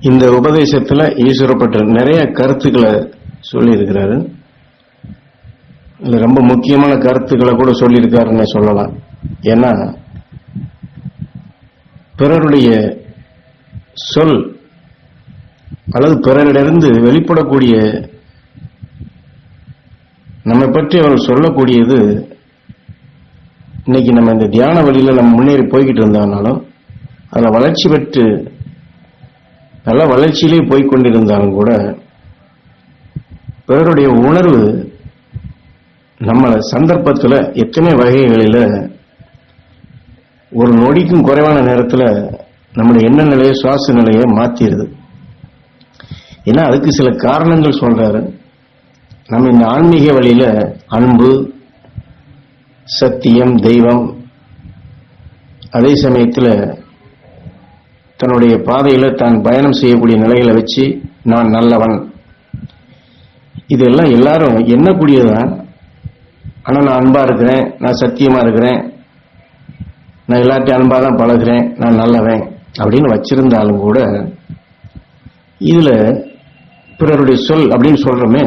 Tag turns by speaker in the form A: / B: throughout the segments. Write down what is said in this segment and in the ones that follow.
A: இந்த உபதேசத்துல ஈஸ்வரப்பட்ட நிறைய கருத்துக்களை சொல்லி இருக்கிறாரு ரொம்ப முக்கியமான கருத்துக்களை கூட சொல்லியிருக்காருன்னு சொல்லலாம். ஏன்னா பிறருடைய சொல் அல்லது பிறரிடமிருந்து வெளிப்படக்கூடிய நம்மை பற்றி அவர் சொல்லக்கூடியது இன்னைக்கு நம்ம இந்த தியான வழியில நம்ம முன்னேறி போய்கிட்டு இருந்தாலும் அதில் வளர்ச்சி பெற்று நல்ல வளர்ச்சியிலே போய்கொண்டிருந்தாலும் கூட பிறருடைய உணர்வு நம்மளை சந்தர்ப்பத்தில் எத்தனை வகைகளில் ஒரு நொடிக்கும் குறைவான நேரத்தில் நம்முடைய எண்ண நிலையை சுவாச நிலையை மாற்றிடுது ஏன்னா அதுக்கு சில காரணங்கள் சொல்றாரு. நம்ம இந்த ஆன்மீக வழியில் அன்பு சத்தியம் தெய்வம் அதே சமயத்தில் தன்னுடைய பாதையில தான் பயணம் செய்யக்கூடிய நிலைகளை வச்சு நான் நல்லவன். இதெல்லாம் எல்லாரும் எண்ணக்கூடியதுதான். ஆனா நான் அன்பா இருக்கிறேன் நான் சத்தியமா இருக்கிறேன் நான் எல்லாத்தையும் அன்பா தான் பழகுறேன் நான் நல்லவன் அப்படின்னு வச்சிருந்தாலும் கூட இதுல பிறருடைய சொல் அப்படின்னு சொல்றோமே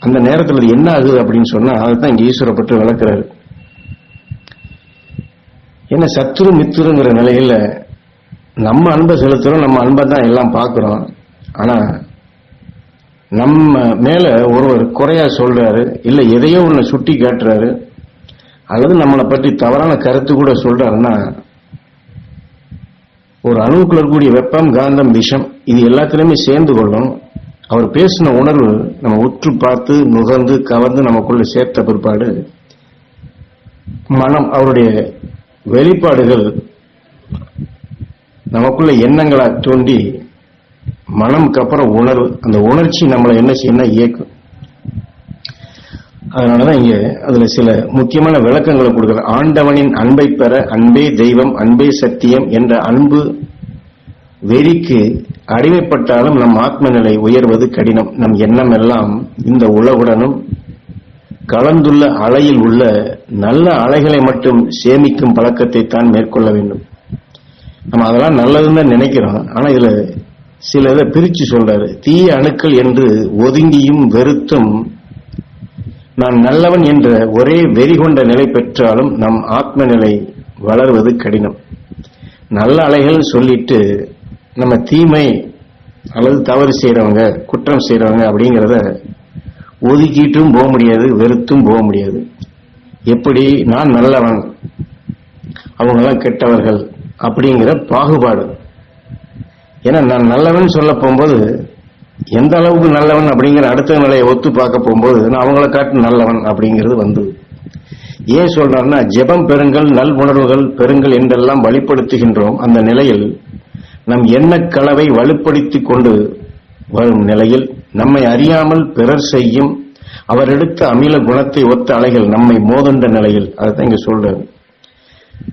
A: அந்த நேரத்தில் அது என்ன ஆகுது அப்படின்னு சொன்னா இங்கே இங்க பற்றி விளக்குறாரு. ஏன்னா சத்துரு மித்துருங்கிற நிலையில நம்ம அன்பை செலுத்துறோம் நம்ம அன்பை தான் எல்லாம் பார்க்குறோம். ஆனால் நம்ம மேலே ஒருவர் குறையா சொல்கிறாரு இல்லை எதையோ ஒன்று சுட்டி காட்டுறாரு அல்லது நம்மளை பற்றி தவறான கருத்து கூட சொல்கிறாருன்னா ஒரு அணுவுக்குள்ள இருக்கக்கூடிய வெப்பம் காந்தம் விஷம் இது எல்லாத்திலுமே சேர்ந்து கொள்ளும். அவர் பேசின உணர்வு நம்ம உற்று பார்த்து நுகர்ந்து கவர்ந்து நமக்குள்ள சேர்த்த பிற்பாடு மனம் அவருடைய வெளிப்பாடுகள் நமக்குள்ள எண்ணங்களை தோண்டி மனமுக்கு அப்புறம் உணர்வு. அந்த உணர்ச்சி நம்மளை என்ன செய்யணும் இயக்கும். அதனாலதான் இங்க அதுல சில முக்கியமான விளக்கங்களை கொடுக்குற ஆண்டவனின் அன்பை பெற அன்பே தெய்வம் அன்பே சத்தியம் என்ற அன்பு வெறிக்கு அடிமைப்பட்டாலும் நம் ஆத்ம நிலை உயர்வது கடினம். நம் எண்ணம் எல்லாம் இந்த உலகுடனும் கலந்துள்ள அலையில் உள்ள நல்ல அலைகளை மட்டும் சேமிக்கும் பழக்கத்தை தான் மேற்கொள்ள வேண்டும். நம்ம அதெல்லாம் நல்லதுன்னு தான் நினைக்கிறோம். ஆனா இதுல சில இதை பிரிச்சு சொல்றாரு. தீய அணுக்கள் என்று ஒதுங்கியும் வெறுத்தும் நான் நல்லவன் என்ற ஒரே வெறி கொண்ட நிலை பெற்றாலும் நம் ஆத்ம நிலை வளர்வது கடினம். நல்ல அலைகள் சொல்லிட்டு நம்ம தீமை அல்லது தவறு செய்யறவங்க குற்றம் செய்யறவங்க அப்படிங்கிறத ஒதுக்கிட்டும் போக முடியாது வெறுத்தும் போக முடியாது. எப்படி நான் நல்லவன் அவங்கெல்லாம் கெட்டவர்கள் அப்படிங்கிற பாகுபாடு. ஏன்னா நான் நல்லவன் சொல்ல போகும்போது எந்த அளவுக்கு நல்லவன் அப்படிங்கிற அடுத்த நிலையை ஒத்து பார்க்க போகும்போது நான் அவங்கள காட்டு நல்லவன் அப்படிங்கிறது வந்து. ஏன் சொல்றாருன்னா ஜெபம் பெறுங்கள் நல் உணர்வுகள் பெறுங்கள் என்றெல்லாம் வழிப்படுத்துகின்றோம். அந்த நிலையில் நம் எண்ண கலவை வலுப்படுத்தி கொண்டு வரும் நிலையில் நம்மை அறியாமல் பிறர் செய்யும் அவர் எடுத்த அமில குணத்தை ஒத்த அலைகள் நம்மை மோதுண்ட நிலையில் அதை இங்க சொல்றாரு.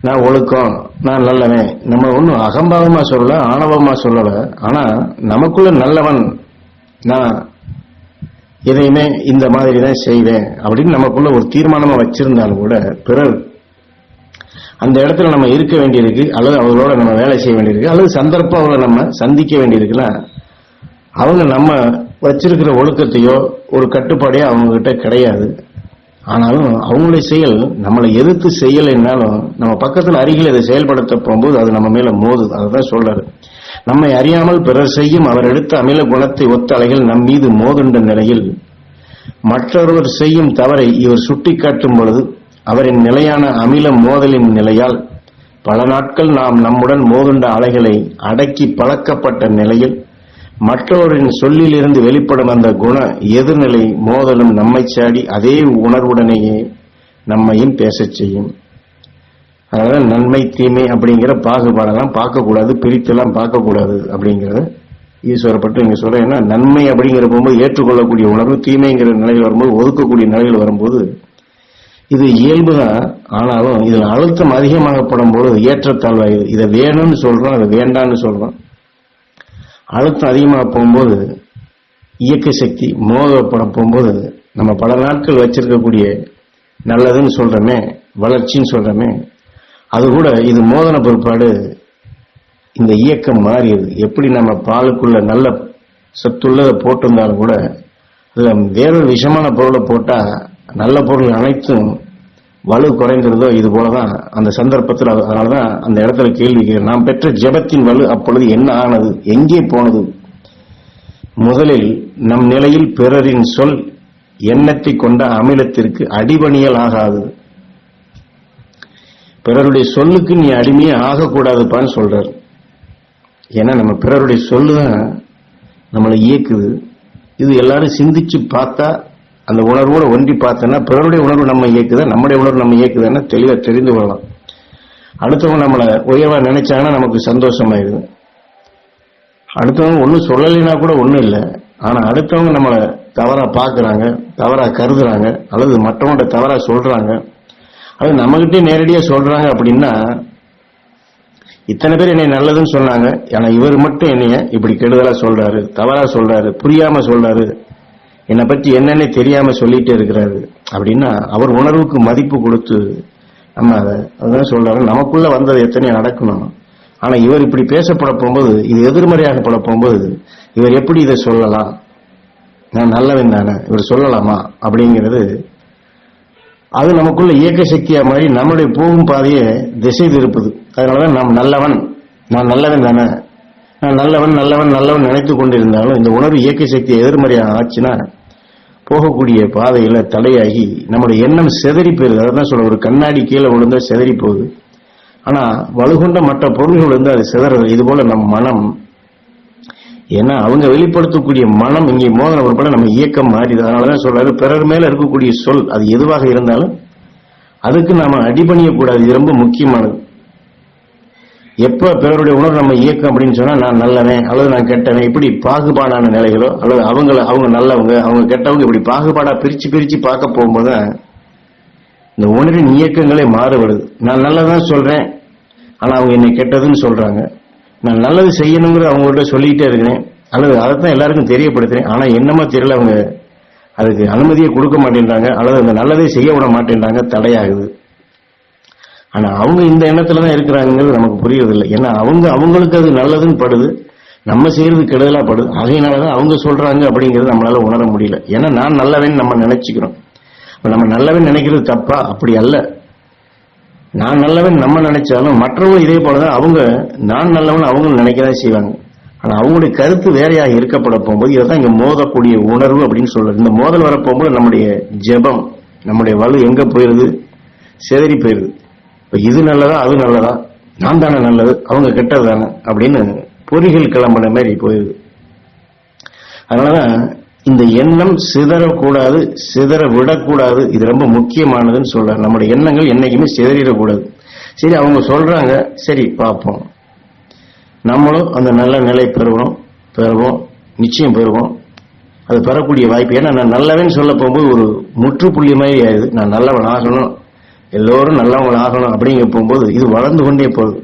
A: நான் ஒழுக்கம் நான் நல்லவன். நம்ம ஒன்றும் அகம்பாவமாக சொல்லல ஆணவமாக சொல்லலை. ஆனால் நமக்குள்ள நல்லவன் நான் எதையுமே இந்த மாதிரி தான் செய்வேன் அப்படின்னு நமக்குள்ள ஒரு தீர்மானமாக வச்சிருந்தாலும் கூட பிறர் அந்த இடத்துல நம்ம இருக்க வேண்டியிருக்கு அல்லது அவர்களோட நம்ம வேலை செய்ய வேண்டியிருக்கு அல்லது சந்தர்ப்பம் அவங்களை நம்ம சந்திக்க வேண்டியிருக்குன்னா அவங்க நம்ம வச்சிருக்கிற ஒழுக்கத்தையோ ஒரு கட்டுப்பாடையோ அவங்க கிட்ட கிடையாது. ஆனாலும் அவங்களுடைய செயல் நம்மளை எதிர்த்து செய்யலைன்னாலும் நம்ம பக்கத்தில் அருகில் அதை செயல்படுத்த போகும்போது அது நம்ம மேல மோதுது. அதுதான் சொல்றாரு. நம்மை அறியாமல் பிறர் செய்யும் அவர் எடுத்த அமில குணத்தை ஒத்த அலைகள் நம் மீது மோதுண்ட நிலையில் மற்றொருவர் செய்யும் தவறை இவர் சுட்டிக்காட்டும் பொழுது அவரின் நிலையான அமில மோதலின் நிலையால் பல நாட்கள் நாம் நம்முடன் மோதுண்ட அலைகளை அடக்கி பழக்கப்பட்ட நிலையில் மற்றவரின் சொல்லிலிருந்து வெளிப்படும் அந்த குண எதிர்நிலை மோதலும் நம்மை சாடி அதே உணர்வுடனேயே நம்மையும் பேசச் செய்யும். அதனால நன்மை தீமை அப்படிங்கிற பாகுபாடெல்லாம் பார்க்கக்கூடாது பிரித்தெல்லாம் பார்க்கக்கூடாது அப்படிங்கிறத ஈஸ்வரப்பட்டு இங்க சொல்றேன் ஏன்னா நன்மை அப்படிங்கிற போகும்போது ஏற்றுக்கொள்ளக்கூடிய உணர்வு தீமைங்கிற நிலையில் வரும்போது ஒதுக்கக்கூடிய நிலையில் வரும்போது இது இயல்புதான் ஆனாலும் இதில் அழுத்தம் அதிகமாகப்படும் போது ஏற்றத்தாழ்வாயுது இதை வேணும்னு சொல்றோம் அதை வேண்டாம்னு சொல்றோம். அழுத்தம் அதிகமாக போகும்போது இயக்க சக்தி மோதப்பட போகும்போது நம்ம பல நாட்கள் வச்சிருக்கக்கூடிய நல்லதுன்னு சொல்கிறோமே வளர்ச்சின்னு சொல்கிறோமே அது கூட இது மோதன பொறுப்பாடு இந்த இயக்கம் மாறியது. எப்படி நம்ம பாலுக்குள்ள நல்ல சத்துள்ளதை போட்டிருந்தாலும் கூட அதில் வேறொரு விஷமான பொருளை போட்டால் நல்ல பொருள் அனைத்தும் வலு குறைந்திருந்தோ இது போலதான் அந்த சந்தர்ப்பத்தில் அதனாலதான் அந்த இடத்துல கேள்வி கேட்கிறேன். நாம் பெற்ற ஜெபத்தின் வலு அப்பொழுது என்ன ஆனது? எங்கே போனது? முதலில் நம் நிலையில் பிறரின் சொல் எண்ணத்தை கொண்ட அமிலத்திற்கு அடிபணியல் ஆகாது. பிறருடைய சொல்லுக்கு நீ அடிமையே ஆகக்கூடாதுப்பான்னு சொல்றார். ஏன்னா நம்ம பிறருடைய சொல்லுதான் நம்மளை இயக்குது. இது எல்லாரும் சிந்திச்சு பார்த்தா அந்த உணர்வோட ஒன்றி பார்த்தோன்னா பிறருடைய உணர்வு நம்ம இயக்குதா நம்முடைய உணர்வு நம்ம இயக்குதுன்னா தெளிவாக தெரிந்து கொள்ளலாம். அடுத்தவங்க நம்மளை உயர்வாக நினைச்சாங்கன்னா நமக்கு சந்தோஷமாயிருது அடுத்தவங்க ஒன்றும் சொல்லலைன்னா கூட ஒன்றும் இல்லை. ஆனால் அடுத்தவங்க நம்மளை தவறாக பார்க்குறாங்க தவறாக கருதுறாங்க அல்லது மற்றவங்கள்ட்ட தவறாக சொல்கிறாங்க அது நம்மகிட்டே நேரடியாக சொல்கிறாங்க அப்படின்னா இத்தனை பேர் என்னை நல்லதுன்னு சொன்னாங்க. ஆனால் இவர் மட்டும் என்னைய இப்படி கெடுதலாக சொல்கிறாரு தவறாக சொல்கிறாரு புரியாமல் சொல்கிறாரு என்னை பற்றி என்னன்னே தெரியாம சொல்லிட்டு இருக்கிறாரு. அப்படின்னா அவர் உணர்வுக்கு மதிப்பு கொடுத்து நம்ம அதை அதான் சொல்றாரு. நமக்குள்ள வந்தது எத்தனையோ நடக்கணும். ஆனா இவர் இப்படி பேசப்பட போகும்போது இது எதிர்மறையாக பட போகும்போது இவர் எப்படி இதை சொல்லலாம்? நான் நல்லவன் தானே இவர் சொல்லலாமா? அப்படிங்கிறது அது நமக்குள்ள இயக்க சக்தியா மாதிரி நம்மளுடைய போகும் பாதையை திசை திருப்புது. அதனாலதான் நாம் நல்லவன் நான் நல்லவன் தானே. நான் நல்லவன் நல்லவன் நல்லவன் நினைத்து கொண்டிருந்தாலும் இந்த உணர்வு இயக்க சக்தி எதிர்மறையாக ஆச்சுன்னா போகக்கூடிய பாதையில தடையாகி நம்முடைய எண்ணம் செதறி போயிருது. அதான் சொல்ல ஒரு கண்ணாடி கீழே விழுந்தா செதறி போகுது. ஆனா வலுகொண்ட மற்ற பொருள்கள் வந்து அது சிதறது இது போல நம் மனம். ஏன்னா அவங்க வெளிப்படுத்தக்கூடிய மனம் இங்கே மோதன உட்பட நம்ம இயக்கம் மாறிது அதனாலதான் சொல்றாரு பிறர் மேல இருக்கக்கூடிய சொல் அது எதுவாக இருந்தாலும் அதுக்கு நாம அடிபணியக்கூடாது இது ரொம்ப முக்கியமானது. எப்ப பிறருடைய உணர்வு நம்ம இயக்கம் அப்படின்னு சொன்னா நான் நல்லவன் அல்லது நான் கெட்டவன் இப்படி பாகுபாடான நிலைகளோ அல்லது அவங்கள அவங்க நல்லவங்க அவங்க கெட்டவங்க இப்படி பாகுபாடா பிரிச்சு பிரிச்சு பார்க்க போகும்போது இந்த உணர்வின் இயக்கங்களே மாறுபடுது. நான் நல்லதான் சொல்றேன் ஆனா அவங்க என்னை கெட்டதுன்னு சொல்றாங்க. நான் நல்லது செய்யணுங்கிற அவங்கள்ட்ட சொல்லிக்கிட்டே இருக்கிறேன் அல்லது அதைத்தான் எல்லாருக்கும் தெரியப்படுத்துறேன். ஆனா என்னமோ தெரியல அவங்க அதுக்கு அனுமதியை கொடுக்க மாட்டேன்றாங்க அல்லது அந்த நல்லதை செய்ய விட மாட்டேன்றாங்க தடையாகுது. ஆனா அவங்க இந்த எண்ணத்துல தான் இருக்கிறாங்கிறது நமக்கு புரியறதில்லை. ஏன்னா அவங்க அவங்களுக்கு அது நல்லதுன்னு படுது. நம்ம செய்யறது கெடுதலா படுது. அதனாலதான் அவங்க சொல்றாங்க அப்படிங்கறது நம்மளால உணர முடியல. ஏன்னா நான் நல்லவன் நம்ம நினைச்சுக்கிறோம். நம்ம நல்லவன் நினைக்கிறது தப்பா? அப்படி அல்ல. நான் நல்லவன் நம்ம நினைச்சாலும் மற்றவங்க இதே போலதான் அவங்க நான் நல்லவன் அவங்க நினைக்கதான் செய்வாங்க. ஆனா அவங்களுடைய கருத்து வேறையாக இருக்கப்பட போகும்போது இதுதான் இங்க மோதக்கூடிய உணர்வு அப்படின்னு சொல்றது. இந்த மோதல் வர போகும்போது நம்முடைய ஜெபம் நம்முடைய வலு எங்க போயிருது? சிதறி போயிருது. இது நல்லதா அது நல்லதா? நான் தானே நல்லது அவங்க கெட்டது தானே? அப்படின்னு பொறிகள் கிளம்பின மாதிரி போயிருது அதனாலதான் இந்த எண்ணம் சிதறக்கூடாது சிதற விடக்கூடாது இது ரொம்ப முக்கியமானதுன்னு சொல்றாரு நம்முடைய எண்ணங்கள் என்னைக்குமே சிதறிடக்கூடாது. சரி அவங்க சொல்றாங்க சரி பார்ப்போம். நம்மளும் அந்த நல்ல நிலை பெறுவோம் பெறுவோம் நிச்சயம் பெறுவோம். அது பெறக்கூடிய வாய்ப்பு. ஏன்னா நான் நல்லவன் சொல்ல போகும்போது ஒரு முற்றுப்புள்ளி மாதிரி ஆயிடுது. நான் நல்லவன் ஆகணும் எல்லோரும் நல்லவங்க ஆகணும் அப்படிங்க போகும்போது இது வளர்ந்து கொண்டே போகுது.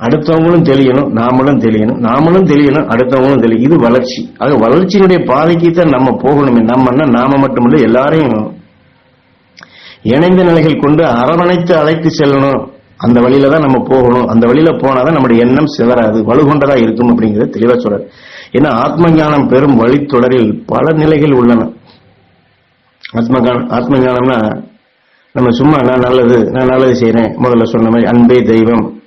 A: அடுத்தவங்களும் தெளியணும் நாமளும் தெளியணும். நாமளும் தெளியணும் அடுத்தவங்களும் தெளியும் இது வளர்ச்சி. ஆக வளர்ச்சியினுடைய பாதைக்கு தான் நம்ம போகணுமே. நம்மன்னா நாம மட்டுமல்ல எல்லாரையும் இணைந்த நிலைகள் கொண்டு அரவணைத்து அழைத்து செல்லணும். அந்த வழியில தான் நம்ம போகணும். அந்த வழியில போனாதான் நம்முடைய எண்ணம் சிதறாது வலுகொண்டதா இருக்கும் அப்படிங்கிறது தெளிவா சொல்றாரு. ஏன்னா ஆத்ம ஞானம் பெறும் வழித்தொடரில் பல நிலைகள் உள்ளன. ஆத்ம ஆத்ம ஞானம்னா நம்ம சும்மா நான் நல்லது நான் நல்லது செய்கிறேன் முதல்ல சொன்ன மாதிரி அன்பே தெய்வம்.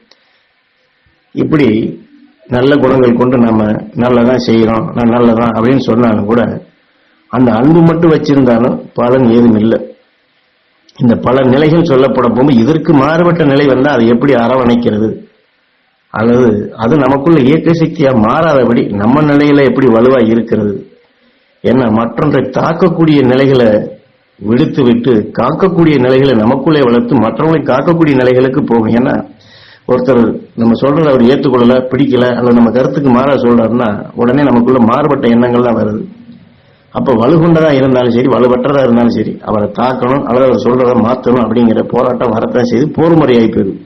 A: இப்படி நல்ல குணங்கள் கொண்டு நம்ம நல்லதான் செய்கிறோம் நான் நல்லதான் அப்படின்னு சொன்னாலும் கூட அந்த அன்பு மட்டும் வச்சிருந்தாலும் பலன் ஏதும் இல்லை. இந்த பல நிலைகள் சொல்லப்பட போகும்போது இதற்கு மாறுபட்ட நிலை வந்தால் அதை எப்படி அரவணைக்கிறது? அல்லது அது நமக்குள்ள இயக்க சக்தியா மாறாதபடி நம்ம நிலையில எப்படி வலுவா இருக்கிறது? ஏன்னா மற்றொன்றை தாக்கக்கூடிய நிலைகளை விடுத்து விட்டு காக்கக்கூடிய நிலைகளை நமக்குள்ளே வளர்த்து மற்றவங்களை காக்கக்கூடிய நிலைகளுக்கு போகும். ஏன்னா ஒருத்தர் நம்ம சொல்றதை அவர் ஏற்றுக்கொள்ளல பிடிக்கல அல்லது நம்ம கருத்துக்கு மாற சொல்றாருன்னா உடனே நமக்குள்ள மாறுபட்ட எண்ணங்கள் தான் வருது. அப்ப வலுகுண்டதா இருந்தாலும் சரி வலுவற்றதா இருந்தாலும் சரி அவரை தாக்கணும் அல்லது அவர் சொல்றதை மாத்தணும் அப்படிங்கிற போராட்டம் வரத்தான் செய்து போர்முறையாகி போயிடும்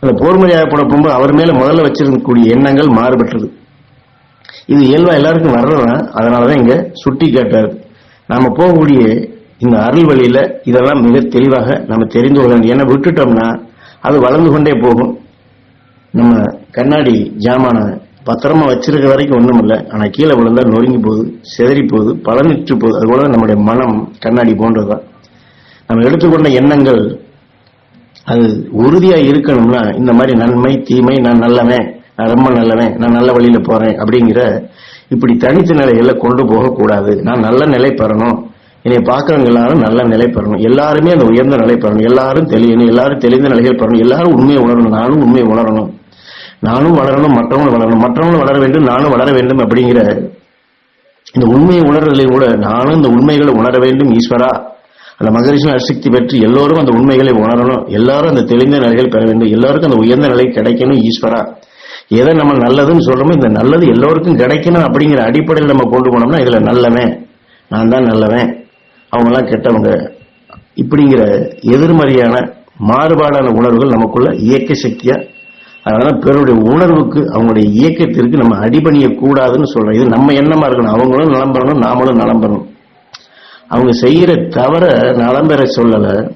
A: அந்த போர்முறையாக போட போகும்போது அவர் மேல முதல்ல வச்சிருக்கக்கூடிய எண்ணங்கள் மாறுபட்டது. இது இயல்பா எல்லாருக்கும் வர்றதுதான் அதனாலதான் இங்க சுட்டி காட்டாரு நாம போகக்கூடிய இந்த அருள் வழியில இதெல்லாம் மிக தெளிவாக நம்ம தெரிந்து கொள்ள வேண்டும் ஏன்னா விட்டுட்டோம்னா அது வளர்ந்து கொண்டே போகும். நம்ம கண்ணாடி ஜாமான பத்திரமா வச்சிருக்க வரைக்கும் ஒன்றும் இல்லை. ஆனால் கீழே விழுந்தா நொறுங்கி போகுது செதறி போகுது பலனிட்டு போகுது. அது போல நம்முடைய மனம் கண்ணாடி போன்றதுதான். நம்ம எடுத்துக்கொண்ட எண்ணங்கள் அது உறுதியா இருக்கணும்னா இந்த மாதிரி நன்மை தீமை நான் நல்லவன் நான் ரொம்ப நல்லவன் நான் நல்ல வழியில போறேன் அப்படிங்கிற இப்படி தனித்த நிலைகளை கொண்டு போகக்கூடாது. நான் நல்ல நிலை பெறணும். என்னை பார்க்கறவங்க எல்லாரும் நல்ல நிலை பெறணும். எல்லாருமே அந்த உயர்ந்த நிலை பெறணும். எல்லாரும் தெளியணும். எல்லாரும் தெளிந்த நிலைகள் பெறணும். எல்லாரும் உண்மையை உணரணும். நானும் உண்மையை உணரணும். நானும் வளரணும். மற்றவங்களும் வளரணும். மற்றவங்களும் வளர வேண்டும். நானும் வளர வேண்டும் அப்படிங்கிற இந்த உண்மையை உணர்றதிலையும் கூட நானும் இந்த உண்மைகளை உணர வேண்டும் ஈஸ்வரா. அந்த மகரிஷி அசக்தி பெற்று எல்லோரும் அந்த உண்மைகளை உணரணும். எல்லாரும் அந்த தெளிந்த நிலைகள் பெற வேண்டும். எல்லாருக்கும் அந்த உயர்ந்த நிலை கிடைக்கணும் ஈஸ்வரா. எதை நம்ம நல்லதுன்னு சொல்றோமோ இந்த நல்லது எல்லோருக்கும் கிடைக்கணும் அப்படிங்கிற அடிப்படையில் நம்ம கொண்டு போனோம்னா இதுல நல்லவன் நான் தான் நல்லவன் அவங்கெல்லாம் கெட்டவங்க இப்படிங்கிற எதிர்மறையான மாறுபாடான உணர்வுகள் நமக்குள்ள இயக்க சக்தியா அதனால பிறருடைய உணர்வுக்கு அவங்களுடைய இயக்கத்திற்கு நம்ம அடிபணிய கூடாதுன்னு சொல்றோம். இது நம்ம எண்ணமா இருக்கணும். அவங்களும் நலம் பெறணும் நாமளும் நலம் பெறணும் அவங்க செய்யற தவற நலம் பெற சொல்லல.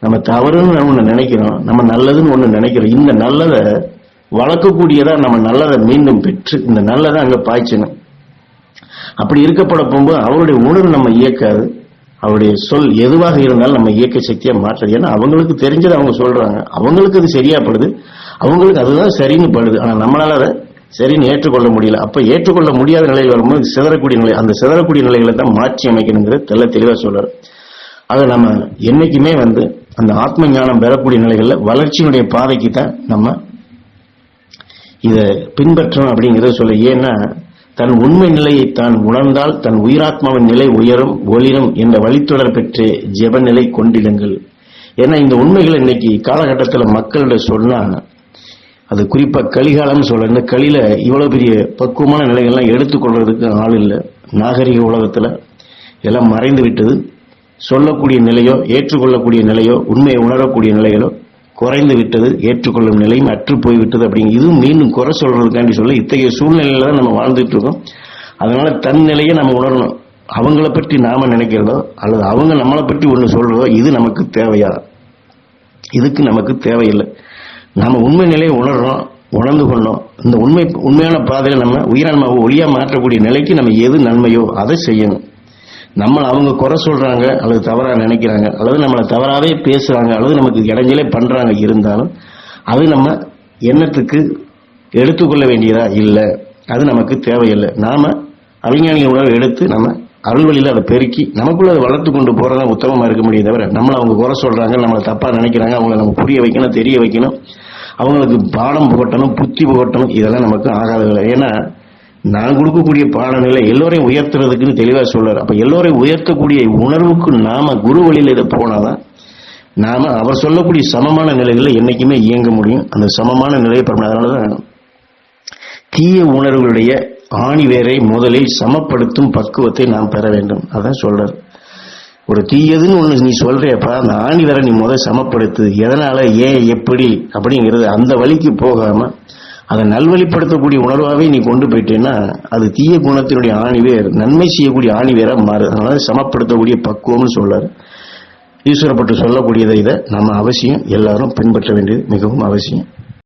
A: நம்ம தவறுன்னு ஒண்ணு நினைக்கிறோம். நம்ம நல்லதுன்னு ஒண்ணு நினைக்கிறோம். இந்த நல்லதை வளர்க்கக்கூடியதா நம்ம நல்லதை மீண்டும் பெற்று இந்த நல்லதை அங்க பாய்ச்சணும் அப்படி இருக்கப்பட போகும்போது அவருடைய உணர்வு நம்ம இயக்காது. அவருடைய சொல் எதுவாக இருந்தாலும் நம்ம இயக்க சக்தியா மாற்றுறது ஏன்னா அவங்களுக்கு தெரிஞ்சதை அவங்க சொல்றாங்க. அவங்களுக்கு அது சரியா படுது அவங்களுக்கு அதுதான் சரின்னு படுது. ஆனா நம்மளால அதை சரின்னு ஏற்றுக்கொள்ள முடியல. அப்ப ஏற்றுக்கொள்ள முடியாத நிலையில் வரும்போது சிதறக்கூடிய நிலை அந்த சிதறக்கூடிய நிலைகளை தான் மாற்றி அமைக்கணுங்கிறது தெல்ல தெளிவா சொல்றாரு. அதை நம்ம என்னைக்குமே வந்து அந்த ஆத்ம ஞானம் பெறக்கூடிய நிலைகள்ல வளர்ச்சியினுடைய பாதைக்கு தான் நம்ம இதை பின்பற்றணும் அப்படிங்கிறத சொல்ல ஏன்னா தன் உண்மை நிலையை தான் உணர்ந்தால் தன் உயிராத்மாவின் நிலை உயரும் ஒளிரும் என்ற வழித்தொடர் பெற்று ஜெபநிலை கொண்டிடுங்கள். ஏன்னா இந்த உண்மைகள் இன்னைக்கு காலகட்டத்தில் மக்களிட சொன்னா அது குறிப்பாக கலிகாலம் சொல்லணும் இந்த களியில இவ்வளவு பெரிய பக்குவமான நிலைகள்லாம் எடுத்துக்கொள்றதுக்கு ஆள் இல்லை. நாகரிக உலகத்துல எல்லாம் மறைந்து விட்டது சொல்லக்கூடிய நிலையோ ஏற்றுக்கொள்ளக்கூடிய நிலையோ உண்மையை உணரக்கூடிய நிலைகளோ குறைந்து விட்டது ஏற்றுக்கொள்ளும் நிலையும் அற்று போய்விட்டது அப்படிங்க இதுவும் மீண்டும் குறை சொல்றதுக்காண்டி சொல்ல இத்தகைய சூழ்நிலையில தான் நம்ம வாழ்ந்துட்டு இருக்கோம் அதனால தன் நிலையை நம்ம உணரணும். அவங்கள பற்றி நாம நினைக்கிறதோ அல்லது அவங்க நம்மளை பற்றி ஒன்று சொல்றதோ இது நமக்கு தேவையா? இதுக்கு நமக்கு தேவையில்லை. நம்ம உண்மை நிலையை உணர்றோம் உணர்ந்து கொண்டோம் இந்த உண்மை உண்மையான பாதையில் நம்ம உயிரான்மாவை ஒளியா மாற்றக்கூடிய நிலைக்கு நம்ம எது நன்மையோ அதை செய்யணும். நம்மளை அவங்க குறை சொல்றாங்க அல்லது தவறாக நினைக்கிறாங்க அல்லது நம்மளை தவறாகவே பேசுறாங்க அல்லது நமக்கு இடைஞ்சலே பண்றாங்க இருந்தாலும் அது நம்ம எண்ணத்துக்கு எடுத்துக்கொள்ள வேண்டியதா? இல்லை. அது நமக்கு தேவையில்லை. நாம அவிஞ்ஞானிகள் உணவை எடுத்து நம்ம அருள்வழியில் அதை பெருக்கி நமக்குள்ள அதை வளர்த்து கொண்டு போறதா உத்தமமாக இருக்க முடியும் தவிர நம்மளை அவங்க குறை சொல்றாங்க நம்மளை தப்பா நினைக்கிறாங்க அவங்கள நம்ம புரிய வைக்கணும் தெரிய வைக்கணும் அவங்களுக்கு பாடம் புகட்டணும் புத்தி புகட்டணும் இதெல்லாம் நமக்கு ஆகாத வேலை ஏன்னா நான் கொடுக்கக்கூடிய பாடநிலை எல்லோரையும் உயர்த்துறதுக்குன்னு தெளிவா சொல்றாரு. அப்ப எல்லோரையும் உயர்த்தக்கூடிய உணர்வுக்கு நாம குரு வழியில இதை போனாதான் நாம அவர் சொல்லக்கூடிய சமமான நிலைகளில் என்னைக்குமே இயங்க முடியும். அந்த சமமான நிலையை பெறணும் அதனாலதான் தீய உணர்வுகளுடைய ஆணிவேரை முதலில் சமப்படுத்தும் பக்குவத்தை நாம் பெற வேண்டும். அதான் சொல்றாரு. ஒரு தீயதுன்னு ஒண்ணு நீ சொல்றியப்பா அந்த ஆணி நீ முதல் சமப்படுத்து. எதனால ஏன் எப்படி அப்படிங்கிறது அந்த வழிக்கு போகாம அதை நல்வழிப்படுத்தக்கூடிய உணர்வாகவே நீ கொண்டு போயிட்டேன்னா அது தீய குணத்தினுடைய ஆணிவேர் நன்மை செய்யக்கூடிய ஆணிவேராக மாறு அதனால சமப்படுத்தக்கூடிய பக்குவம்னு சொல்றாரு. ஈஸ்வரப்பட்டு சொல்லக்கூடியதை இதை நம்ம அவசியம் எல்லாரும் பின்பற்ற வேண்டியது மிகவும் அவசியம்.